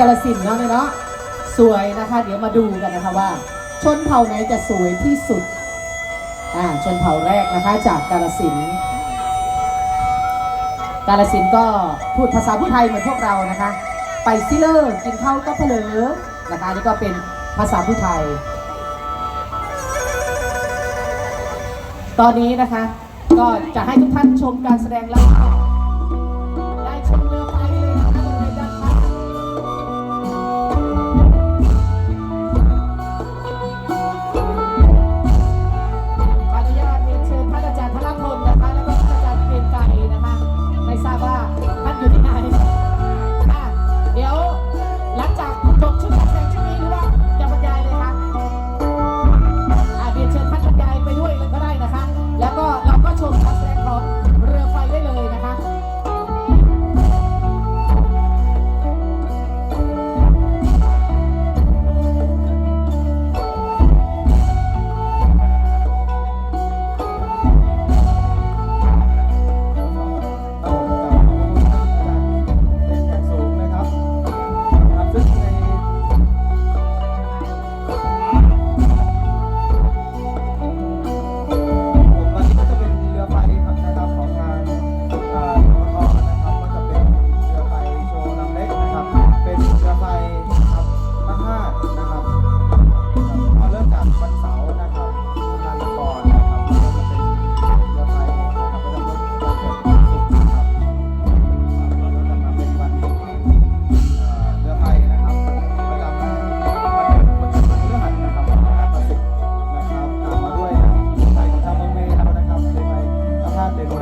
กาลสินเนาะเนี่ยเนาะสวยนะคะ เดี๋ยวมาดูกันนะคะว่า ชนเผ่าไหนจะสวยที่สุดอ่าชนเผ่าแรกนะคะจากกาลสินกาลสินก็พูดภาษาผู้ไทยเหมือนพวกเรานะคะ ไปซิเลอร์กินข้าวก็เพลอนะคะนนี่ก็เป็นภาษาผู้ไทย ตอนนี้นะคะ ก็จะให้ทุกท่านชมการแสดงแล้ว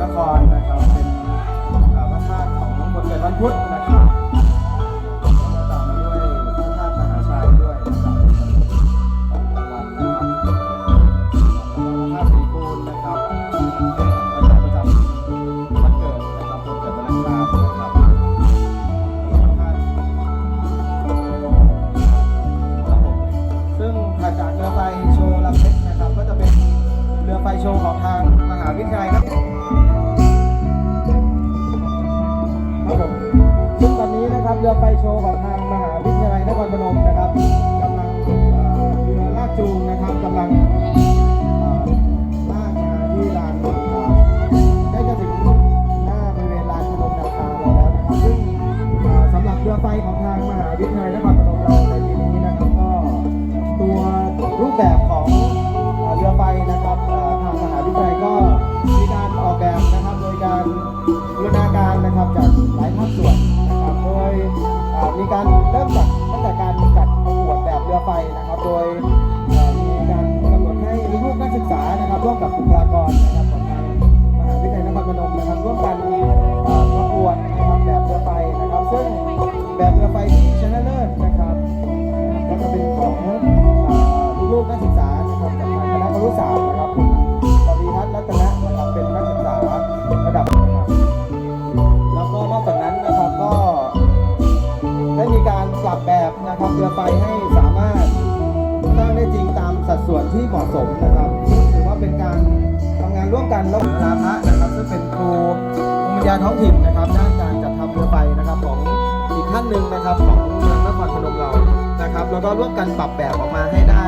นครนะครับเป็นพระธาตุของคนเกิดวันพุธนะครับแล้วก็ตามมาด้วยพระธาตุมหาชัยด้วยนะครับของกลางวันนะครับพระธาตุศรีคูณนะครับประจำวันเกิดนะครับคนเกิดวันอังคารนะครับครับผมซึ่งถัดจากเรือไฟโชว์ลำเล็กนะครับก็จะเป็นเรือไฟโชว์ของทางมหาวิทยาลัยครับครับ เรือไฟโชว์ของทางมหาวิทยาลัยนครพนมนะครับกำลังเรือลากจูงนะครับกำลังลากมาที่ลานเอ่อใกล้จะถึงหน้าบริเวณลานพนมนาคาเราแล้วนะครับซึ่งสำหรับเรือไฟของทางมหาวิทยาลัยนครพนมเราในปีนี้นะครับก็ตัวรูปแบบของ เริ่มจากตั้งแต่การจัดประกวดแบบเรือไฟนะครับ โดยมีการกำหนดให้ลูกนักศึกษานะครับ ร่วมกับบุคลากรนะครับของทางมหาวิทยาลัยนครพนมนะครับ ร่วมกันประกวดนะครับแบบเรือไฟนะครับ ซึ่งแบบเรือไฟที่ชนะเลิศนะครับก็จะเป็นของลูกนักศึกษานะครับจากทางคณะครุศาสตร์ การปรับแบบนะครับเรือไฟให้สามารถสร้างได้จริงตามสัดส่วนที่เหมาะสมนะครับซึ่งถือว่าเป็นการทำงานร่วมกันระหว่างลาพะนะครับ ซึ่งเป็นครูภูมิปัญญาท้องถิ่นนะครับ ด้านการจัดทำเรือไฟนะครับของอีกท่านหนึ่งนะครับของเมืองนครพนมเรานะครับ แล้วก็ร่วมกันปรับแบบออกมาให้ได้